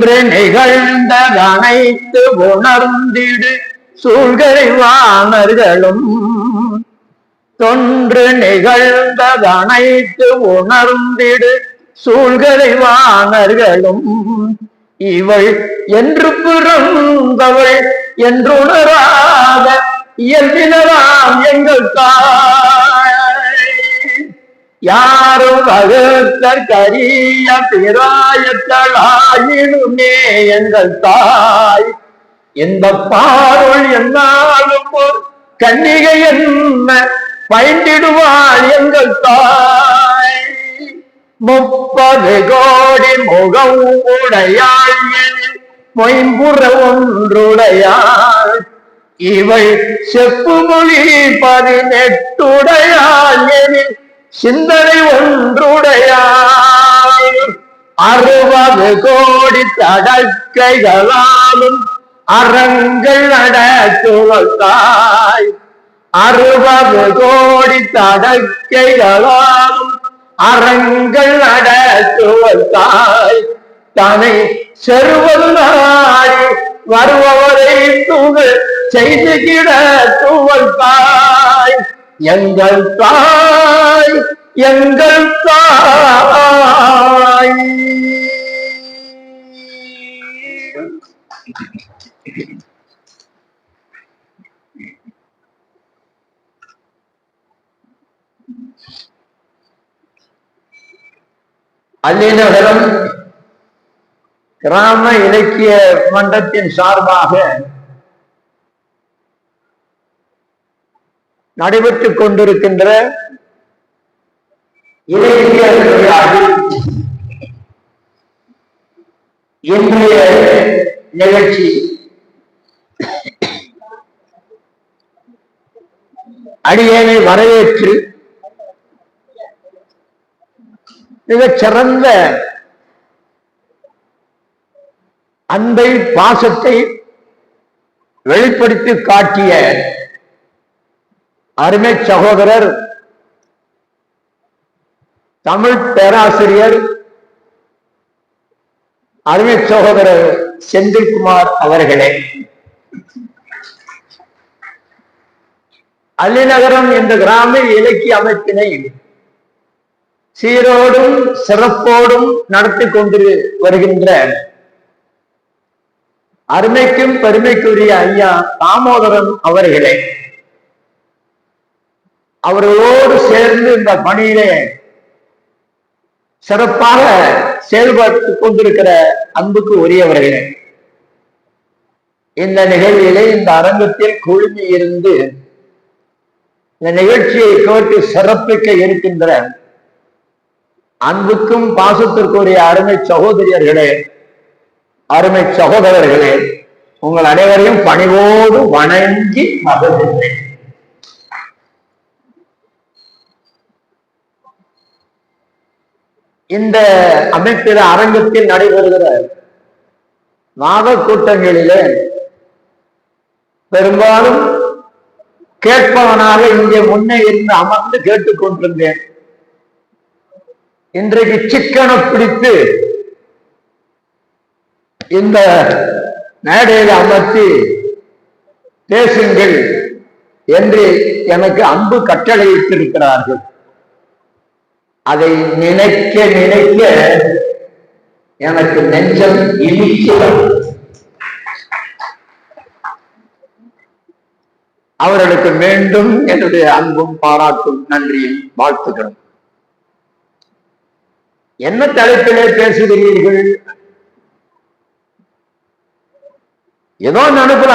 தொன்று நிகழ்ந்ததனைத்து உணர்ந்திடு சூழ்கரை வாணர்களும் தொன்று நிகழ்ந்ததனைத்து உணர்ந்திடு சூழ்கரை வாணர்களும் இவள் என்று பிறந்தவள் என்றுணராத இயல்பினராம் எங்கள் தாய். யாரும் வகுத்தற்கரிய பிராயத்தளாயினுமே எங்கள் தாய். இந்த பாருள் என்னாலும் கன்னிகை என்ன பயந்திடுவாள் எங்கள் தாய். முப்பது கோடி முகம் உடையாள் பொய்புற ஒன்றுடையாள். இவள் செப்பு மொழி பதினெட்டுடையாள் எனில் சிந்தனை ஒன்றுடையாள் அறுபது கோடி தடக்கைகளாலும் அறங்கள் நடத்துவதாய் அறுபது கோடி தடக்கைகளாலும் அறங்கள் நடத்துவதாய் தனை செருவது நாடி வருபவரை தூங்கு செய்து கிட தாய் எங்கள் தாய் எங்கள் தாய். அல்லிநகரம் கிராம இலக்கிய மன்றத்தின் சார்பாக நடைபெற்றுக் கொண்டிருக்கின்ற இன்றைய நிகழ்ச்சி. அடியேனை வரவேற்று மிகச் சிறந்த அன்பை பாசத்தை வெளிப்படுத்தி காட்டிய அருமை சகோதரர் தமிழ் பேராசிரியர் அருமை சகோதரர் செந்தில்குமார் அவர்களே. அள்ளிநகரம் என்ற கிராம இலக்கிய அமைப்பினை சீரோடும் சிறப்போடும் நடத்தி கொண்டு வருகின்ற அருமைக்கும் பெருமைக்குரிய ஐயா தாமோதரன் அவர்களே. அவர்களோடு சேர்ந்து இந்த பணியிலே சிறப்பாக செயல்பட்டு கொண்டிருக்கிற அன்புக்கு உரியவர்களே இந்த நிகழ்விலே இந்த அரங்கத்தில் குழுமி இருந்து இந்த நிகழ்ச்சியை கேட்டு சிறப்பிக்க இருக்கின்ற அன்புக்கும் பாசத்திற்குரிய அருமை சகோதரியர்களே அருமை சகோதரர்களே உங்கள் அனைவரையும் பணிவோடு வணங்கி மகிழ்கின்றேன் இந்த அமைப்பில அரங்கத்தில் நடைபெறுகிற வாத கூட்டங்களிலே பெரும்பாலும் கேட்பவனாக இங்கே முன்னே இருந்து அமர்ந்து கேட்டுக்கொண்டிருந்தேன். இன்றைக்கு சிக்கனை பிடித்து இந்த மேடையில் அமர்த்தி பேசுங்கள் என்று எனக்கு அன்பு கட்டளையிட்டிருக்கிறார்கள். அதை நினைக்க நினைக்க எனக்கு நெஞ்சம் இனிக்கிறது. அவர்களுக்கு மீண்டும் என்னுடைய அன்பும் பாராட்டும் நன்றியும் வாழ்த்துகிறோம். என்ன தலைப்பிலே பேசுகிறீர்கள்? ஏதோ நினைப்புல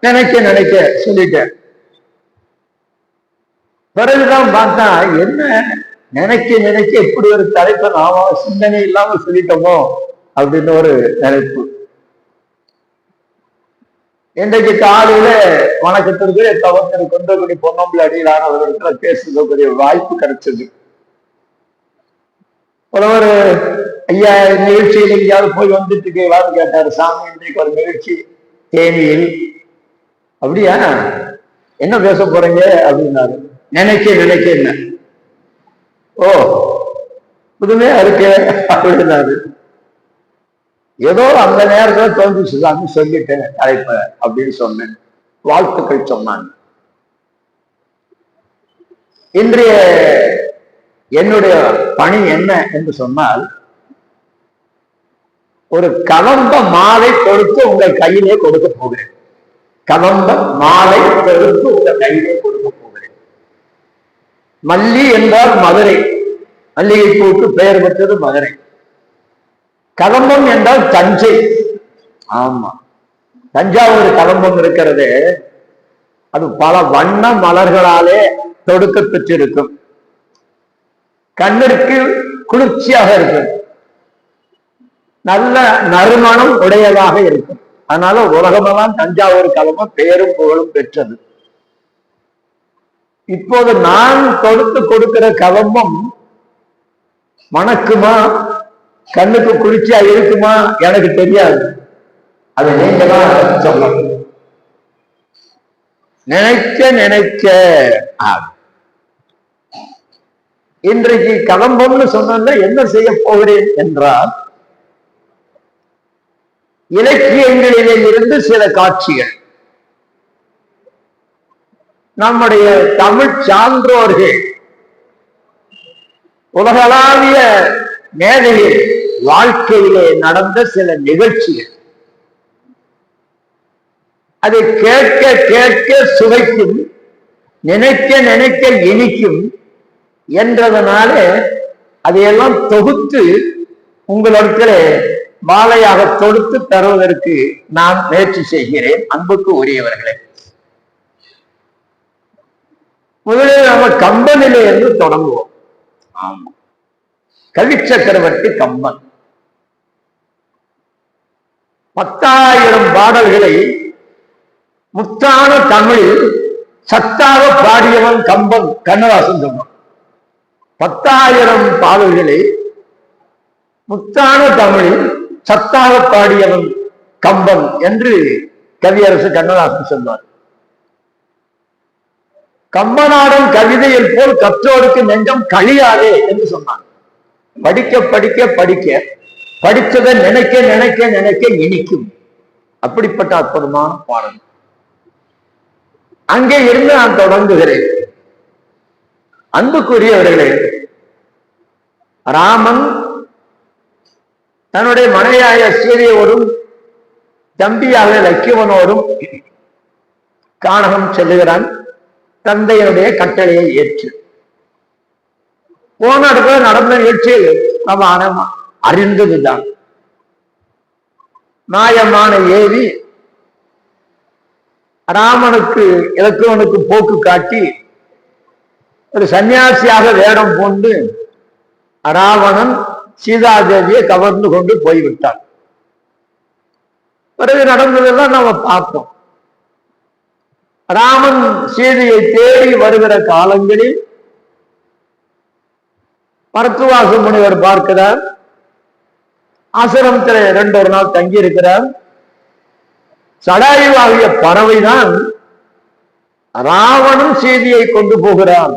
நினைக்க நினைக்க சொல்லிட்டேன். பிறகுதான் பார்த்தா என்ன? நினைக்க நினைக்க இப்படி ஒரு தலைப்பை நாம சிந்தனை இல்லாம சொல்லிட்டோமோ அப்படின்னு ஒரு நினைப்பு. இன்றைக்கு காலையில வணக்கத்திற்கு தவத்திற்கு கொண்டகுடி பொன்னம்பல அடியிலானவர்களுக்கு பேசுறதுக்குரிய வாய்ப்பு கிடைச்சது. ஒரு ஐயா நிகழ்ச்சியில் எங்கேயாவது போய் வந்துட்டு இருக்கீங்களான்னு கேட்டாரு சாமி இன்றைக்கு ஒரு நிகழ்ச்சி தேனியில். அப்படியா? என்ன பேச போறீங்க? அப்படின்னாரு. நினைக்க நினைக்க என்ன? ஓ புதுமையா இருக்கு அப்படின்னாரு. ஏதோ அந்த நேரத்துல தோன்றுச்சு சாமி சொல்லிட்டேன் அழைப்ப அப்படின்னு சொன்னேன். வாழ்த்துக்கள் சொன்னாங்க. இன்றைய என்னுடைய பணி என்ன என்று சொன்னால் ஒரு கலம்ப மாலை கொடுத்து உங்கள் கையிலே கொடுக்க போகிறேன். கலம்ப மாலை கொடுத்து உங்கள் கையிலே கொடுக்க மல்லி என்றால் மதுரை. மல்லிகை பூக்கு பெயர் பெற்றது மதுரை. கதம்பம் என்றால் தஞ்சை. ஆமா. தஞ்சாவூர் கதம்பம் இருக்கிறது. அது பல வண்ண மலர்களாலே தொடுக்க பெற்றிருக்கும். கண்ணிற்கு குளிர்ச்சியாக இருக்கும். நல்ல நறுமணம் உடையதாக இருக்கும். அதனால உலகமெல்லாம் தஞ்சாவூர் கலம்பம் பெயரும் புகழும் பெற்றது. இப்போது நான் தொடுத்து கொடுக்கிற கலம்பம் மணக்குமா? கண்ணுக்கு குளிர்ச்சியா இருக்குமா? எனக்கு தெரியாது. அது நீங்க தான் சொல்லணும். நினைக்க நினைக்க. இன்றைக்கு கலம்பம்னு சொன்னா என்ன செய்ய போகிறேன் என்றால் இலக்கியங்களிலே இருந்து சில காட்சிகள். நம்முடைய தமிழ் சான்றோர்கள் உலகளாவிய மேதையில் வாழ்க்கையிலே நடந்த சில நிகழ்ச்சிகள். அதை கேட்க கேட்க சுவைக்கும் நினைக்க நினைக்க இனிக்கும் என்றதனால அதையெல்லாம் தொகுத்து உங்களிடத்துல மாலையாக தொடுத்து தருவதற்கு நான் முயற்சி செய்கிறேன். அன்புக்கு உரியவர்களே. முதலில் நம்ம கம்பனிலே இருந்து தொடங்குவோம். ஆமா. கவி சக்கரவர்த்தி கம்பன். பத்தாயிரம் பாடல்களை முத்தான தமிழில் சத்தாக பாடியவன் கம்பன் கண்ணதாசன் சொன்னான். பத்தாயிரம் பாடல்களை முத்தான தமிழில் சத்தாக பாடியவன் கம்பன் என்று கவியரசு கண்ணதாசன் சொன்னார். கம்பநாடன் கவிதையில் போல் கற்றோருக்கு நெஞ்சம் கழியாதே என்று சொன்னான். படிக்க படிக்க படிக்க படித்ததை நினைக்க நினைக்க நினைக்க இனிக்கும். அப்படிப்பட்ட அற்புதமான பாடல். அங்கே இருந்து நான் தொடங்குகிறேன். அன்புக்குரியவர்களே ராமன் தன்னுடைய மனையாய சீதையோடும் தம்பியாக லக்கியவனோடும் காணகம் செல்லுகிறான். தந்தையனுடைய கட்டளையை ஏற்று. போன இடத்துல நடந்த நிகழ்ச்சியில் நம்ம அன- அறிந்ததுதான். மாயமான ஏவி ராமனுக்கு இலக்குவனுக்கு போக்கு காட்டி ஒரு சன்னியாசியாக வேடம் பூண்டு ராவணன் சீதாதேவியை கவர்ந்து கொண்டு போய்விட்டான். பிறகு நடந்ததெல்லாம் நாம பார்த்தோம் ராமன் சீதையை தேடி வருகிற காலங்களில் மருத்துவாசு முனிவர் பார்க்கிறார். ஆசிரமத்தில் இரண்டு ஒரு நாள் தங்கி இருக்கிறார் சடாயுவாகிய பறவைதான் ராவணன் சீதியை கொண்டு போகிறான்.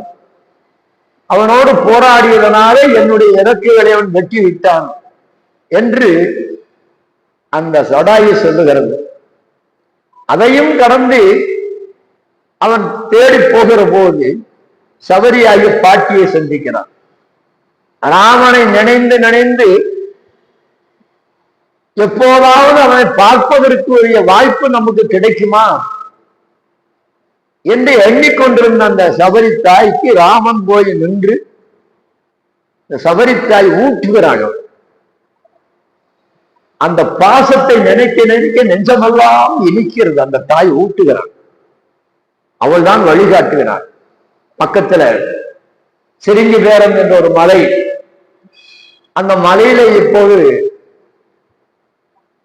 அவனோடு போராடியதனாலே என்னுடைய இறக்குகளை அவன் வெட்டி விட்டான் என்று அந்த சடாயு சொல்லுகிறது. அதையும் கடந்து அவன் தேடி போகிற போது சபரியாகி பாட்டியை சந்திக்கிறான். ராமனை நினைந்து நினைந்து எப்போதாவது அவனை பார்ப்பதற்கு உரிய வாய்ப்பு நமக்கு கிடைக்குமா? என்று எண்ணிக்கொண்டிருந்த அந்த சபரி தாய்க்கு ராமன் போய் நின்று இந்த சபரி தாய் ஊட்டுகிறாள். அந்த பாசத்தை நினைக்க நினைக்க நெஞ்சமெல்லாம் இனிக்கிறது. அந்த தாய் ஊட்டுகிறான் அவள் தான் வழிகாட்டுகிறாள் பக்கத்துல சிரிங்கி பேரம் என்ற ஒரு மலை. அந்த மலையில இப்போது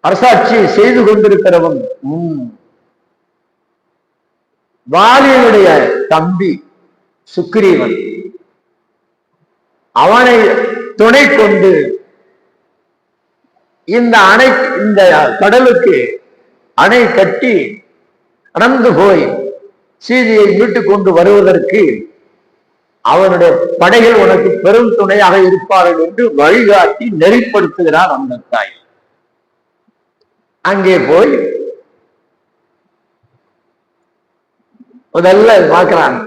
அரசாட்சி செய்து கொண்டிருக்கிறவன் உம், வாலியனுடைய தம்பி சுக்ரீவன். அவனை துணை கொண்டு இந்த அணை இந்த கடலுக்கு அணை கட்டி நடந்து போய் சீதையை மீட்டு கொண்டு வருவதற்கு அவனுடைய படைகள் உனக்கு பெரும் துணையாக இருப்பார்கள் என்று வழிகாட்டி நெறிப்படுத்துகிறார் அந்த தாய். அங்கே போய் முதல்ல பார்க்கிறான்.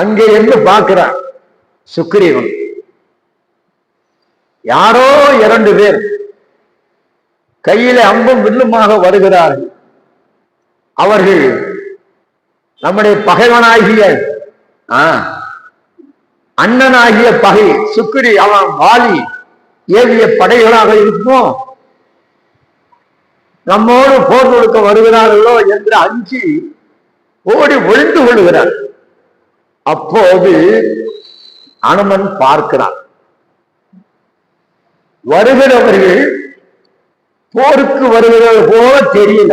அங்கே இருந்து பார்க்கிறான் சுக்ரீவன் யாரோ இரண்டு பேர் கையில அம்பும் வில்லுமாக வருகிறார்கள். அவர்கள் நம்முடைய பகைவனாகிய அண்ணனாகிய பகை சுக்கிரி அவன் வாலி ஏவிய படைகளாக இருக்கும்? நம்மோடு போர் கொடுக்க வருகிறார்களோ என்று அஞ்சி ஓடி ஒழிந்து கொள்கிறார். அப்போது அனுமன் பார்க்கிறான். வருகிறவர்கள் போருக்கு வருகிறது போல தெரியல.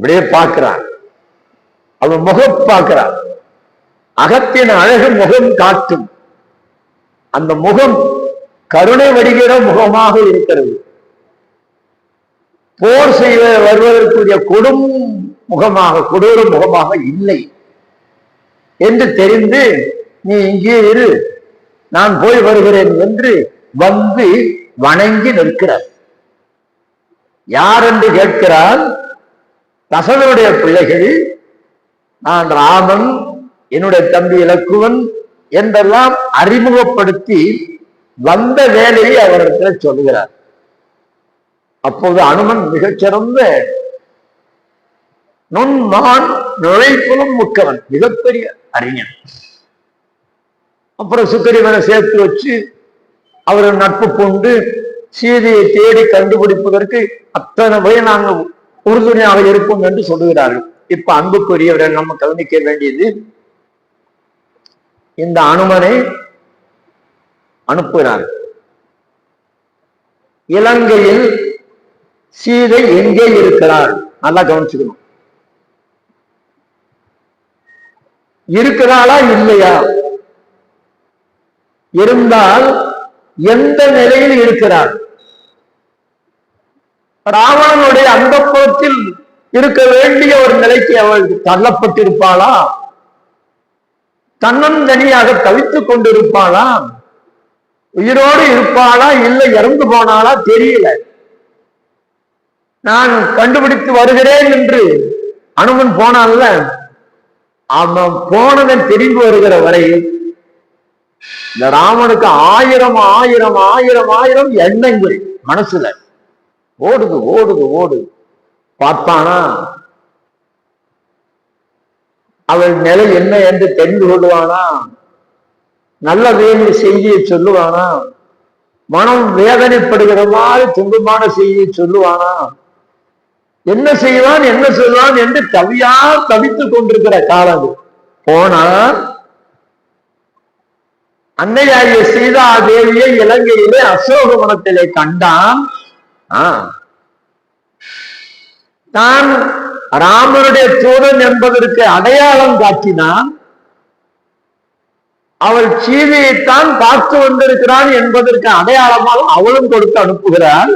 அப்படியே பார்க்கிறான் அவன் முகம் பார்க்கிறான் அகத்தின் அழகு முகம் காட்டும். அந்த முகம் கருணை வடிகிற முகமாக இருக்கிறது. போர் செய்ய வருவதற்குரிய கொடும் முகமாக கொடூர முகமாக இல்லை. என்று தெரிந்து நீ இங்கே இரு. நான் போய் வருகிறேன் என்று வந்து வணங்கி நிற்கிறார். யார் என்று கேட்கிறார்? தசனுடைய பிள்ளைகள் நான் ராமன் என்னுடைய தம்பி இலக்குவன் என்றெல்லாம் அறிமுகப்படுத்தி வந்த வேலையை அவரிடத்தில் சொல்லுகிறார். அப்போது அனுமன் மிகச்சிறந்த நுண்மான் நுழைப்புலும் முக்கவன் மிகப்பெரிய அறிஞன். அப்புறம் சுக்கரிவனை சேர்த்து வச்சு அவரை நட்பு கொண்டு சீதையை தேடி கண்டுபிடிப்பதற்கு அத்தனை போய் நாங்கள் உறுதுணையாக இருப்போம் என்று சொல்லுகிறார்கள். இப்ப அன்புக்குரியவரை நம்ம கவனிக்க வேண்டியது இந்த அனுமனை அனுப்புகிறார். இலங்கையில் சீதை எங்கே இருக்கிறார்? நல்லா கவனிச்சுக்கணும். இருக்கிறாளா இல்லையா? இருந்தால் எந்த நிலையில் இருக்கிறார்? ராவணனுடைய அந்த புறத்தில் இருக்க வேண்டிய ஒரு நிலைக்கு அவள் தள்ளப்பட்டிருப்பாளா? தன்னந்தனியாக தவித்துக் கொண்டிருப்பாளா? உயிரோடு இருப்பாளா? இல்லை இறந்து போனாளா? தெரியல. நான் கண்டுபிடித்து வருகிறேன் என்று அனுமன் போனான்ல அவன் போனதன் தெரிந்து வருகிற வரை இந்த ராமனுக்கு ஆயிரம் ஆயிரம் ஆயிரம் ஆயிரம் எண்ணங்கள் மனசுல. ஓடுது ஓடுது ஓடு. பார்த்தானா? அவள் நிலை என்ன என்று தெரிந்து கொள்வானா? நல்ல வேண்டிய செய்தியை சொல்லுவானா? மனம் வேதனைப்படுகிற மாதிரி துன்பமான செய்தியை சொல்லுவானா? என்ன செய்வான் என்ன சொல்வான் என்று தவியா தவித்துக் கொண்டிருக்கிற காலம் போனா அன்னையாகிய சீதா தேவியை இலங்கையிலே அசோக மனத்திலே கண்டான். தான் ராமனுடைய தூதன் என்பதற்கு அடையாளம் காட்டினான். அவள் சீதையைத்தான் பார்த்து வந்திருக்கிறான் என்பதற்கு அடையாளமாக அவளும் கொடுத்து அனுப்புகிறாள்.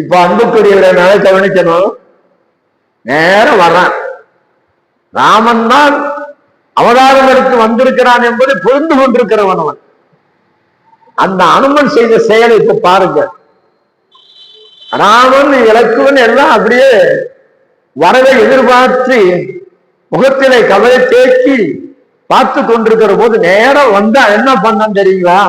இப்ப அன்புக்குரியவரை நல்லா கவனிக்கணும். நேரம் வர்றான். ராமன் தான் அவதாரங்களுக்கு வந்திருக்கிறான் என்பதை புரிந்து கொண்டிருக்கிறவன் அவன். அந்த அனுமன் செய்த செயலை இப்ப பாருங்க ராமன் இலக்குவன் எல்லாம் அப்படியே வரவை எதிர்பார்த்து முகத்திலே கவலை தேக்கி பார்த்து கொண்டிருக்கிற போது நேரம் வந்தா என்ன பண்ண தெரியுங்களா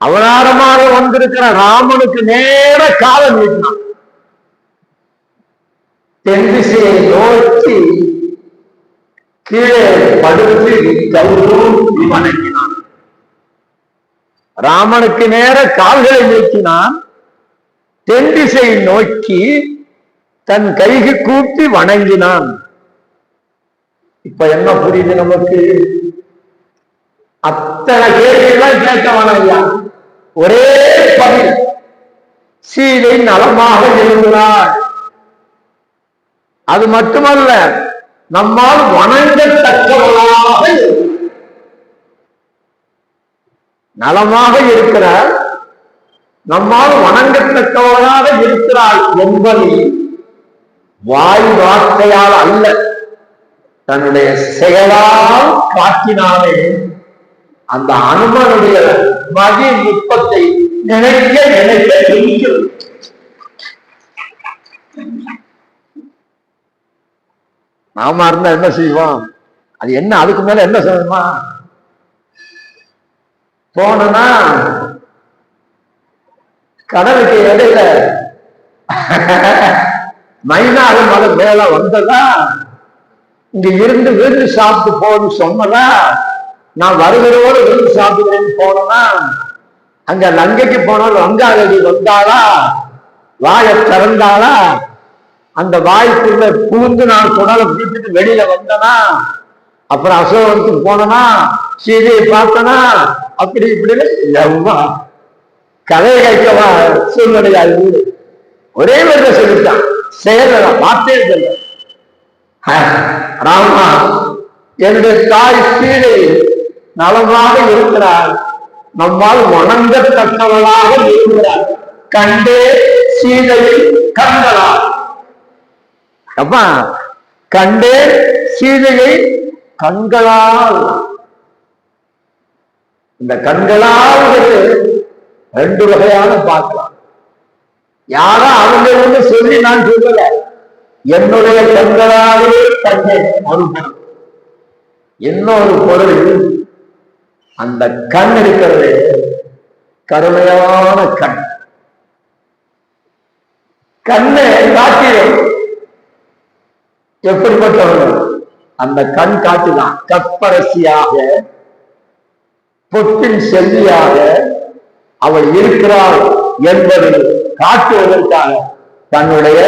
அவதாரமாக வந்திருக்கிற ராமனுக்கு நேர காலம் நீட்டினான். தென் திசையை நோக்கி கீழே படுத்து கௌரவம் வணங்கினான் ராமனுக்கு நேர கால்களை நீக்கினான் தென் திசையை நோக்கி தன் கைகு கூப்பி வணங்கினான். இப்ப என்ன புரியுது நமக்கு? அத்தனை கேள்வியெல்லாம் கேட்க வேணாம் ஒரே பதில். சீதை நலமாக இருந்தார் அது மட்டுமல்ல நம்மால் வணங்கத்தக்கவளாக நலமாக இருக்கிறார். நம்மால் வணங்கத்தக்கவளாக இருக்கிறாள் என்பதை வாய் வார்த்தையால் அல்ல. தன்னுடைய செயலால் காட்டினாலே அந்த அனுமனுடைய மதி நுட்பத்தை நினைக்க நினைக்க இருக்கிறது நாம இருந்தா என்ன செய்வோம்? அது என்ன அதுக்கு மேல என்ன செய்யணுமா போனா கடலுக்கு இடையில மைனாக மலை மேல வந்ததா? இங்க இருந்து விருந்து சாப்பிட்டு போன்னு சொன்னதா? நான் வருகிறோடு விருந்து சாப்பிடுறேன்னு போனேன்னா அங்க லங்கைக்கு போனால் வங்காளி வந்தாளா? வாயை திறந்தாளா? அந்த வாய்க்குள்ள புகுந்து நான் குடலை பிடிச்சிட்டு வெளியில வந்தனா? அப்புறம் அசோகத்துக்கு போனனா? சீதையை பார்த்தனா அப்படி இப்படின்னு எவ்வா? கதையை கேட்கவா? சூழ்நிலை அது ஒரே மாதிரி சொல்லிட்டான். செயல வார்த்தையே சொல்ல ராமா என்னுடைய தாய் சீதை நலமாக இருக்கிறார் நம்மால் வணங்கத்தக்கவளாக இருக்கிறார் கண்டே சீதையை கண்டலா அப்பா கண்டே சீதையை கண்களால் இந்த கண்களாவது ரெண்டு வகையான பார்க்கலாம். யாரா அவங்க வந்து சொல்லி நான் சொல்லல. என்னுடைய கண்களாவே கண்டேன் ஒரு பொருள் இன்னொரு பொருள் அந்த கண் இருக்கிறது கருமையான கண். கண்ணு காட்டிடும் எப்படிப்பட்டவர்கள்? அந்த கண் காட்டிதான் கற்பரசியாக பொட்டின் செல்வியாக அவள் இருக்கிறாள் என்பதை காட்டுவதற்காக தன்னுடைய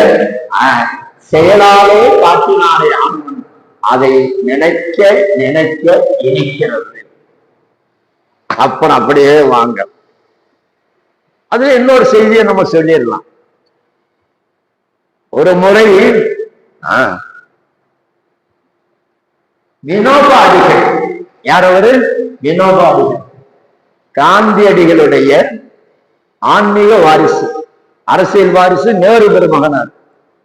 அஹ், செயலாலே காட்டினாலே ஆனவன் அதை நினைக்க நினைக்க இனிக்கிறது அப்பன் அப்படியே வாங்க. அது இன்னொரு செய்தியை நம்ம சொல்லிடலாம். ஒரு முறை வினோபாதிகள் யார் அவரு? வினோபா காந்தியடிகளுடைய ஆன்மீக வாரிசு. அரசியல் வாரிசு நேரு பெருமகனார்.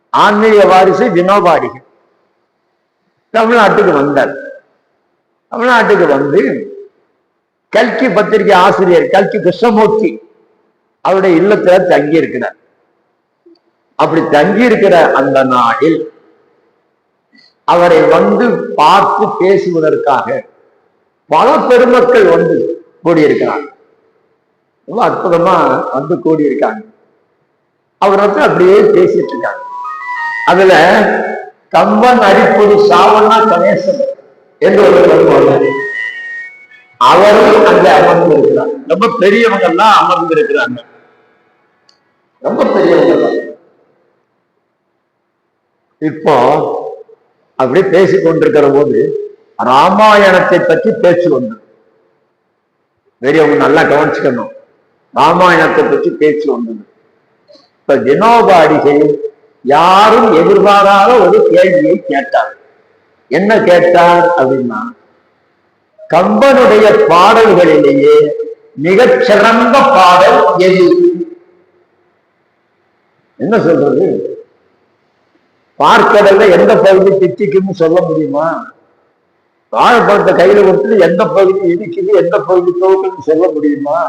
ஆன்மீக வாரிசு வினோபாடிகள். தமிழ்நாட்டுக்கு வந்தார். தமிழ்நாட்டுக்கு வந்து கல்கி பத்திரிகை ஆசிரியர் கல்கி கிருஷ்ணமூர்த்தி அவருடைய இல்லத்துல தங்கி இருக்கிறார் அப்படி தங்கி இருக்கிற அந்த நாளில் அவரை வந்து பார்த்து பேசுவதற்காக பல பெருமக்கள் வந்து கூடியிருக்கிறாங்க ரொம்ப அற்புதமா வந்து கூடியிருக்காங்க. அவர் வந்து அப்படியே பேசிட்டு இருக்காங்க அதுல கம்பன் அரிப்பொடி சாவண்ணா கணேசன் என்று ஒரு வருவாங்க அவரும் அங்கே அமர்ந்து இருக்கிறார் ரொம்ப பெரியவங்க எல்லாம் அமர்ந்து இருக்கிறாங்க ரொம்ப பெரியவங்க தான் இப்போ அப்படி பேசிக் கொண்டிருக்கிற போது ராமாயணத்தை பற்றி பேச்சு வந்தது பெரியவங்க நல்லா கவனிச்சுக்கணும். ராமாயணத்தை பற்றி பேச்சு வந்தது இப்ப வினோபாடிகள் யாரும் எதிர்பாராத ஒரு கேள்வியை கேட்டார். என்ன கேட்டார் அப்படின்னா கம்பனுடைய பாடல்களிலேயே மிகச்சிறந்த பாடல் எது? என்ன சொல்றது? பார்க்கடல்ல எந்த பகுதி திட்டிக்குன்னு சொல்ல முடியுமா? வாழைப்பழத்தை கையில கொடுத்துட்டு எந்த பகுதி இடிக்குது எந்த பகுதி தோக்குன்னு சொல்ல முடியுமா?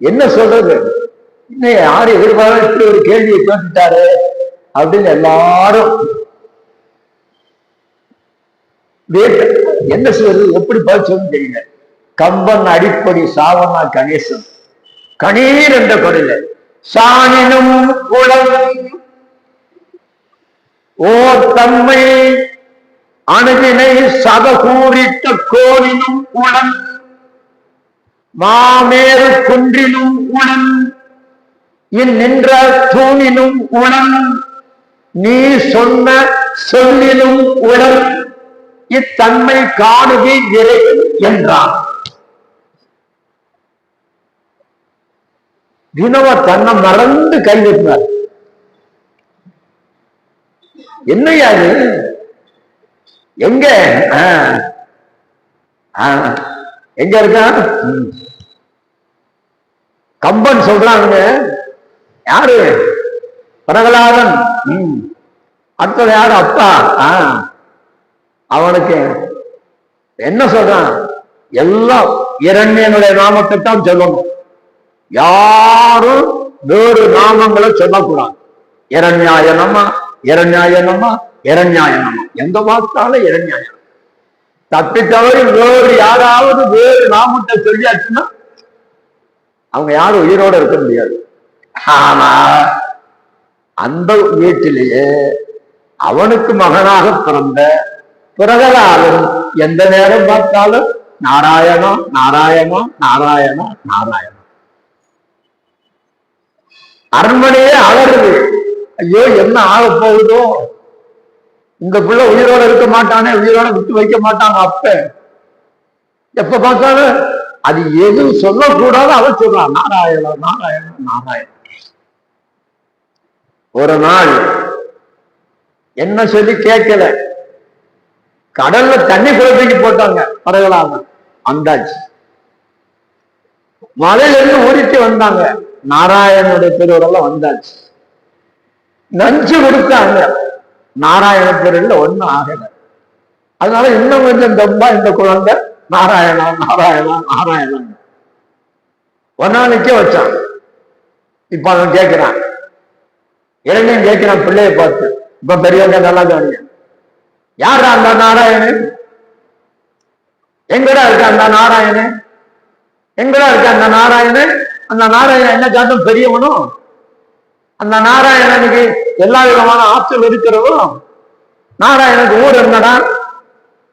என்ன சொல்றது? இன்னும் யார் எதிர்பார்த்து ஒரு கேள்வியை கேட்டுட்டாரு அப்படின்னு எல்லாரும் என்ன சொல்றது? எப்படி பதில் தெரியல. கம்பன் அடிப்படை சாவனா கணேசன். கணீர் என்ற குரல சாணினும் குளம் ஓ தம்மை அணுகினை சதகூரிட்ட கோலினும் உடன் மாமேறு குன்றிலும் உடன் இந்நின்ற தூணினும் உடன் நீ சொன்ன சொல்லிலும் உடன் இத்தன்மை காணுகி விரை என்றான். வினவ தன்னை மறந்து கைவிட்டார். என்னையாது எங்க? ஆ. ஆ. எங்க இருக்கான் ம். கம்பன் சொல்றாங்க யாரு? பிரகலாதன். ம். அடுத்தது யாரு? அப்பா. ஆ. அவனுக்கு என்ன சொல்றான்? எல்லாம் இரண்யனுடைய நாமத்தை தான் சொல்லணும். யாரும் வேறு நாமங்களை சொல்லக்கூடாது. இரண்யாய நம இரண்யாய நம எந்த வார்த்தாலும் இரண்யாயம் தப்பி தவறி வேறு யாராவது வேறு நாமத்தை சொல்லியாச்சுன்னா அவங்க யாரும் உயிரோட இருக்க முடியாது. ஆனா அந்த வீட்டிலேயே அவனுக்கு மகனாக பிறந்த பிரகலாதன் எந்த நேரம் பார்த்தாலும் நாராயணா நாராயணா நாராயணா நாராயணா. அரண்மனையே அலறுது ஐயோ என்ன ஆக போகுதோ? இந்த பிள்ளை உயிரோட இருக்க மாட்டானே உயிரோட விட்டு வைக்க மாட்டாங்க அப்ப. எப்ப பார்த்தாலும் அது எதுவும் சொல்லக்கூடாது அவன் சொல்றான் நாராயணா நாராயணன் நாராயணா. ஒரு நாள் என்ன சொல்லி கேட்கல. கடல்ல தண்ணி குழந்தைக்கு போட்டாங்க பரவலாம அந்தாச்சு மலையில இருந்து வந்தாங்க. நாராயணனுடைய பெருவரெல்லாம் வந்தாச்சு. நஞ்சு கொடுத்தாங்க. நாராயண பெருவில் ஒன்றும் ஆகல. அதனால இன்னும் கொஞ்சம் தம்பா இந்த குழந்தை நாராயணா நாராயணா நாராயணா ஒன்னானிக்கே வச்சான். இப்ப அவன் கேட்கிறான் இளைஞன் கேட்கிறான் பிள்ளைய பார்த்து. இப்ப பெரியவங்க நல்லா கவனிங்க யாரா அந்த நாராயணன்? எங்கடா இருக்க அந்த நாராயணன்? எங்கடா இருக்க அந்த நாராயணன்? அந்த நாராயணன் என்ன காட்டும் பெரியவனும் அந்த நாராயணனுக்கு எல்லா விதமான ஆற்றல் இருக்கிறதும் நாராயணனுக்கு ஊர் என்னடா?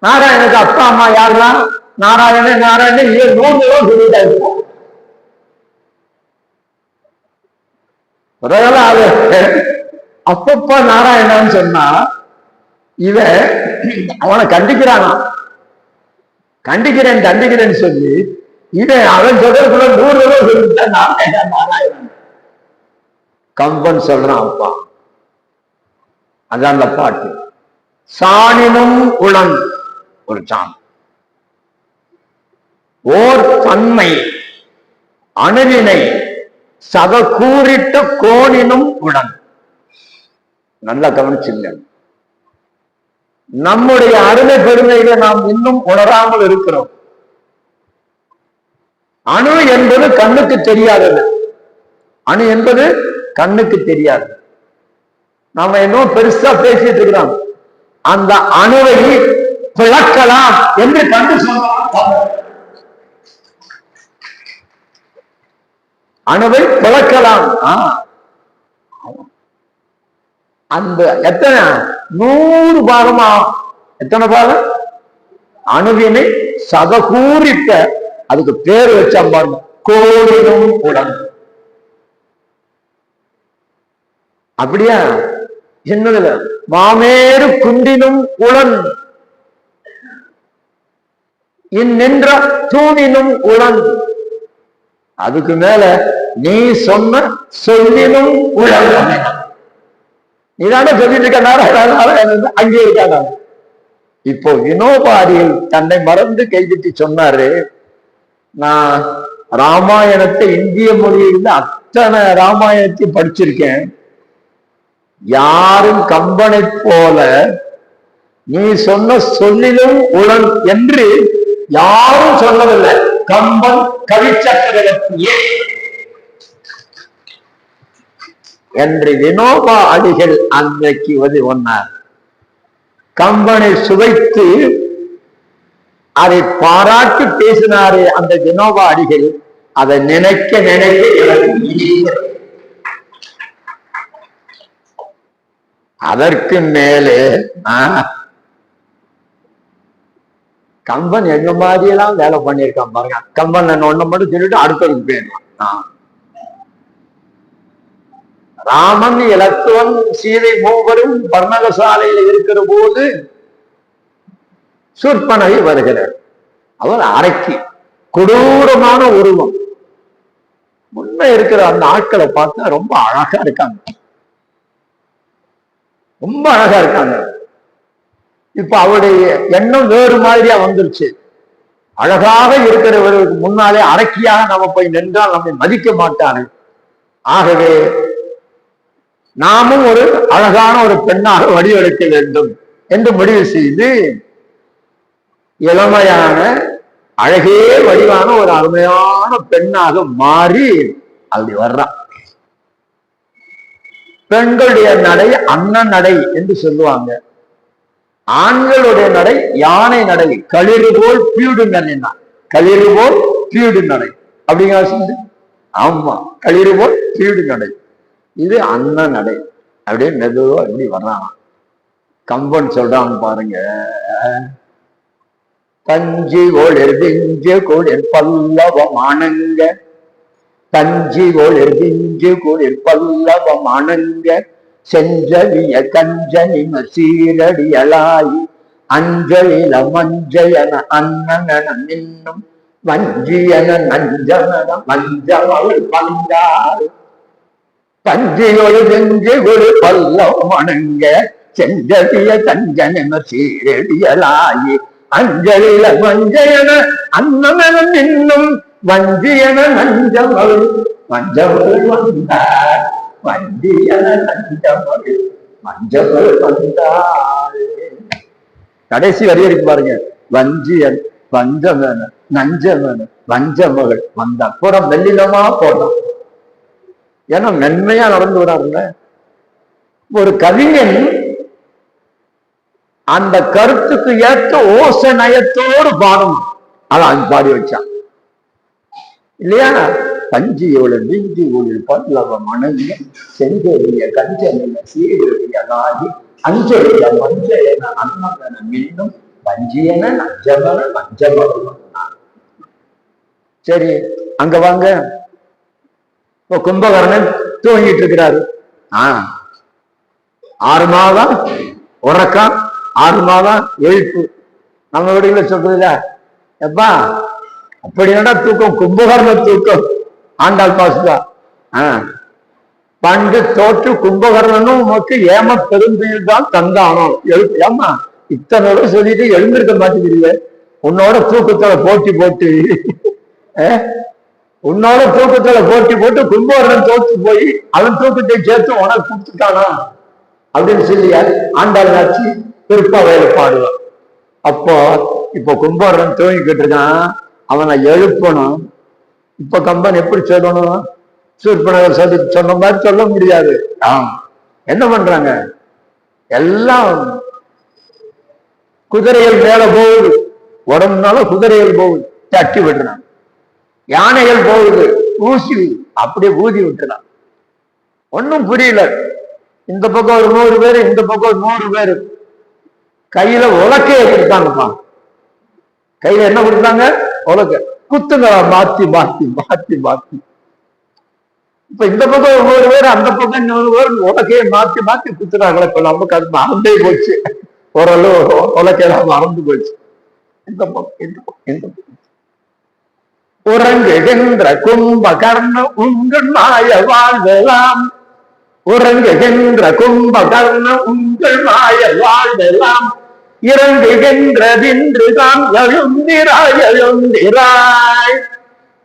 நாராயணனுக்கு அப்பா அம்மா யாருலாம் நாராயணன் நாராயணன் ஏழு நூறு சொல்லிட்டா இருக்கும் அது அப்பப்ப நாராயணன்னு சொன்னா இவன் அவனை கண்டிக்கிறானா? கண்டிக்கிறேன் கண்டிக்கிறேன்னு சொல்லி இவன் அவன் சொல்றதுக்குள்ள நூறு தடவை சொல்லிட்டான் நாராயணன் நாராயணன். கம்பன் சொல்றான் அப்பா. அதான் அந்த பாட்டு. சாணினும் உளன் ஒரு சாண். ஓர் தன்மை அணுவினை சதகூறிட்ட கோணினும் உடன் நல்லா கவனிச்சுங்க நம்முடைய அருமை பெருமைகளை நாம் இன்னும் உணராமல் இருக்கிறோம். அணு என்பது கண்ணுக்கு தெரியாதது. அணு என்பது கண்ணுக்கு தெரியாது. நாம இன்னும் பெருசா பேசிட்டு இருக்கிறோம். அந்த அணுவை பிளக்கலாம் என்று கண்டு சொல்லலாம் அணுவை பிளக்கலாம் அந்த எத்தனை? நூறு பாகமா? எத்தனை பாகம்? அணுவினை சதகூரிட்ட அதுக்கு பேர் வச்சா பாருங்க கோடினும் உடன் அப்படியா? என்னதுல மாமேறு குண்டினும் உளன். இந்நின்ற தூணினும் உளன். அதுக்கு மேல நீ சொன்ன சொல்லினும் உளன். நீதானே சொல்லிட்டு இருக்க? அங்கே இருக்காங்க இப்போ வினோபாடியில் தன்னை மறந்து கைவிட்டு சொன்னாரு நான் ராமாயணத்தை இந்திய மொழியிலிருந்து அத்தனை ராமாயணத்தையும் படிச்சிருக்கேன். யாரும் கம்பனை போல நீ சொன்ன சொல்லிலும் உடன் என்று யாரும் சொல்லவில்லை. கம்பன் கவிச்சக்கரவர்த்தியே. என்று வினோபா அடிகள் அன்றைக்கு உதவி ஒன்னார் கம்பனை சுவைத்து அதை பாராட்டி பேசினாரே அந்த வினோபா அடிகள். அதை நினைக்க நினைக்க எனக்கு அதற்கு மேலே கம்பன் எங்க மாதிரி எல்லாம் வேலை பண்ணியிருக்கான் பாருங்க. கம்பன் ஒண்ணு மட்டும் சொல்லிட்டு அடுத்ததுக்கு போயிடலாம் ராமன் இலத்துவன் சீதை மூவரும் பர்ணகசாலையில் இருக்கிற போது சுற்பனகை வருகிறார். அவர் அரைக்கி கொடூரமான உருவம். முன்ன இருக்கிற அந்த ஆட்களை பார்த்தா ரொம்ப அழகா இருக்காங்க. ரொம்ப அழகா இருக்காங்க. இப்ப அவருடைய எண்ணம் வேறு மாதிரியா வந்துருச்சு. அழகாக இருக்கிறவர்களுக்கு முன்னாலே அரக்கியாக நம்ம போய் நின்றால் நம்மை மதிக்க மாட்டார்கள் ஆகவே நாமும் ஒரு அழகான ஒரு பெண்ணாக வடிவெடுக்க வேண்டும் என்று முடிவு செய்து இளமையான அழகே வடிவான ஒரு அருமையான பெண்ணாக மாறி அப்படி வர்றான். பெண்களுடைய நடை அன்ன நடை என்று சொல்லுவாங்க. ஆண்களுடைய நடை யானை நடை. களிறு போல் பீடு நடைனா களிறு போல் பியூடு நடை அப்படிங்கிற ஆமா. களிறு போல் பியூடு நடை இது அன்ன நடை. அப்படியே மெதுவா இப்படி வர்றான். கம்பன் சொல்றான் பாருங்க. தஞ்சி ஒளிர் திஞ்சு பல்லவ மானங்க தஞ்சி ஒளிர் விஞ்சு குளிர் பல்லவம் பல்லவமானங்க செஞ்சலிய கஞ்சனிம சீரடியலாயி அஞ்சலில மஞ்சயன அன்னன நின்னும் வஞ்சியன நஞ்சமன மஞ்சவள் வந்தார் பஞ்சியொழு செஞ்சு பல்லவம் பல்லவமானங்க செஞ்சலிய கஞ்சனிம சீரடியலாயி அஞ்சலில மஞ்சயன அன்னமன நின்னும் வஞ்சியன நஞ்சமள் மஞ்சள் வந்தார் வஞ்சியன நஞ்சமள் மஞ்சள் வந்தாள் கடைசி வரி இருக்கு பாருங்க. வஞ்சியன் வஞ்சமன நஞ்சமன வஞ்சமகள் வந்தான் கூட வெள்ளிலமா போட்டான் ஏன்னா மென்மையா நடந்து வராருல்ல ஒரு கவிஞன் அந்த கருத்துக்கு ஏற்ற ஓச நயத்தோடு பாடணும். அதான் பாடி வச்சான். இல்லையா? பஞ்சியோட நெஞ்சு ஊழில் பல்லவ மனைவி செஞ்சொழிய கஞ்சனிய சீரொழிய நாடி அஞ்சொழிய மஞ்சயன அன்னதன மின்னும் வஞ்சியன நஞ்சமன மஞ்சமன சரி அங்க வாங்க. இப்போ கும்பகர்ணன் தூங்கிட்டு இருக்கிறாரு. ஆஹ் ஆறு மாதம் உறக்கம் ஆறு மாதம் எழுப்பு. நம்ம வீடுகளில் சொல்றதுல எப்பா அப்படி என்னடா தூக்கம்? கும்பகர்ண தூக்கம். ஆண்டாள் பாசுதா ஆஹ் பண்டு தோற்று கும்பகர்ணனும் உமக்கு ஏம பெரும்பெயர் தான் தந்தானோ எழுப்பு ஏமா இத்தனை சொல்லிட்டு எழுந்திருக்க மாட்டேங்கிறீங்க. உன்னோட தூக்கத்தோட போட்டி போட்டு உன்னோட தூக்கத்துல போட்டி போட்டு கும்பகர்ணன் தோற்று போய் அவன் தூக்கத்தை சேர்த்து உனக்கு கொடுத்துட்டானா? அப்படின்னு சொல்லி ஆண்டாள் ஆட்சி திருப்பாவையில பாடுவான் அப்போ இப்போ கும்பகர்ணன் தூங்கிக்கிட்டு இருக்கான். அவனை எழுப்பணும். இப்ப கம்பன் எப்படி சொல்லணும் சூர்பனகர் சொல்லி சொன்ன மாதிரி சொல்ல முடியாது. ஆம். என்ன பண்றாங்க? எல்லாம் குதிரைகள் மேல போகுது. உடம்புனால குதிரைகள் போகுது. தட்டி விடுறான். யானைகள் போகுது. ஊசி அப்படியே ஊதி விட்டுறான். ஒண்ணும் புரியல. இந்த பக்கம் ஒரு நூறு பேர் இந்த பக்கம் ஒரு நூறு பேர். கையில உலக்கைய கொடுத்தாங்கப்பா கையில என்ன கொடுத்தாங்க? உலக குத்துங்களா? மாத்தி மாத்தி மாத்தி மாத்தி. இப்ப இந்த பக்கம் ஒவ்வொரு பேர் அந்த பக்கம் இன்னொரு பேர் உலகையே மாத்தி மாத்தி குத்துறாங்களே இப்ப நமக்கு அது மறந்தே போச்சு. ஓரளவு உலகையெல்லாம் மறந்து போச்சு. இந்த பக்கம் இந்த பக்கம் இந்த பக்கம். உறங்குகின்ற கும்பகர்ண உங்கள் மாய வாழ்வெல்லாம். உறங்குகின்ற கும்பகர்ண உங்கள் மாய வாழ்வெல்லாம். இறங்குகின்றதின்று தான் எழுந்திராய் எழுந்திராய்.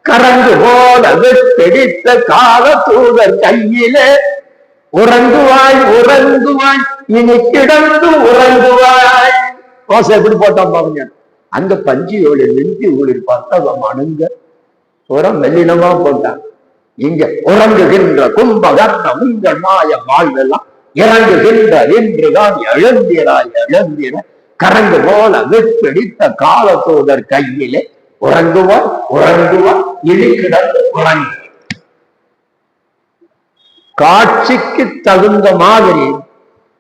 கரங்கு போல வெப்பிடித்த கால தூதர் கையிலே உறங்குவாய் உறங்குவாய் இனி கிடந்து உறங்குவாய். கோசை எப்படி போட்டான் பாருங்க. அங்க பஞ்சியோட நெஞ்சு ஊழில் பார்த்தா அவன் அணுங்க உரம் மெல்லினமா போட்டான். இங்க உறங்குகின்ற கும்பகர்ண உங்கள் மாய வாழ்வெல்லாம் இறங்குகின்ற இன்றுதான் எழுந்திராய் எழுந்திர கரங்கு போல வெப்பிடித்த தூதர் கையிலே உறங்குவார் உறங்குவார் இழிக்கிடந்து உறங்கு காட்சிக்கு தகுந்த மாதிரி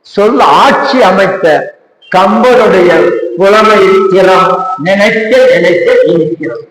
சொல் ஆட்சி அமைத்த கம்பனுடைய புலமை திறம் நினைக்க நினைக்க இருக்கிறது.